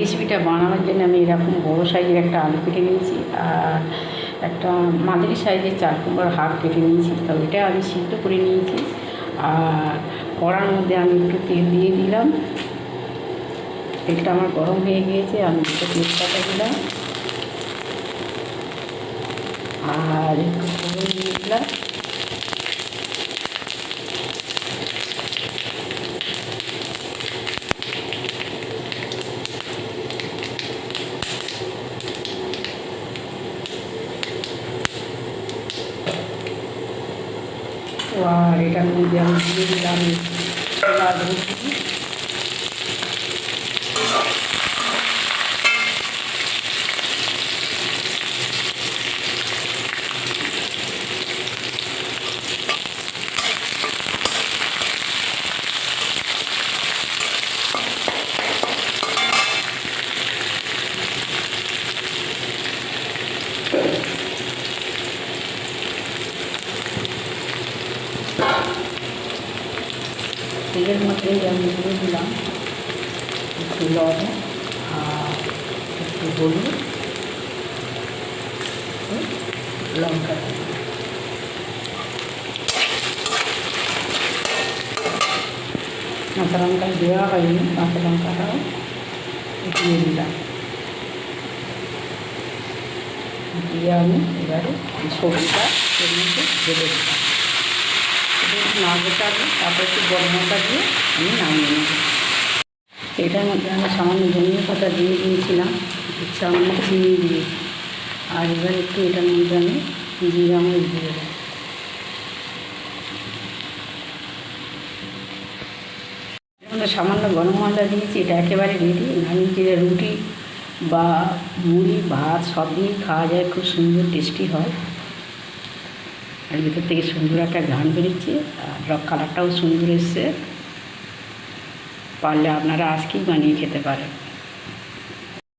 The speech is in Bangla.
রেসিপিটা বানানোর জন্য আমি এরকম বড় সাইজের একটা আলু কেটে নিয়েছি আর একটা মাঝারি সাইজের চার কুমড়োর হাফ কেটে নিয়েছি। তো এটা আমি সিদ্ধ করে নিয়েছি আর কড়ার মধ্যে আমি একটু তেল দিয়ে দিলাম। তেলটা আমার গরম হয়ে গিয়েছে, আমি একটু তেজপাতা দিলাম। আর একটু দিয়ে দিলাম। তো আর এটার মধ্যে আমি তেলের মধ্যে আমি দিয়ে দিলাম একটু লবণ আর একটু হলুদ ও লঙ্কা কাঁচা লঙ্কা দেওয়া হয়নি কাঁচা লঙ্কাটাও দিয়ে দিলাম দিয়ে আমি এবারে এই সবজিটা এর মধ্যে ঢেলে দিলাম নাড়তে থাকবে তারপর একটু গরম মশলা দিয়ে আমি নামিয়ে নেব। এটার মধ্যে আমি সামান্য ধনিয়া পাতা দিয়ে দিয়েছিলাম সামান্য চিনি দিয়ে। আর এবার একটু এটার মধ্যে আমি জিরা মরিচ দিয়ে দেবো। সামান্য গরম মশলা দিয়েছি, এটা একেবারে রেডি নামিয়ে দিয়ে রুটি বা মুড়ি, ভাত সব দিয়েই খাওয়া যায়, খুব সুন্দর টেস্টি হয়। আর ভিতর থেকে সুন্দর একটা ঘান বেরিয়েছে, আর কালারটাও সুন্দর এসছে। পারলে আপনারা আজকেই বানিয়ে খেতে পারেন।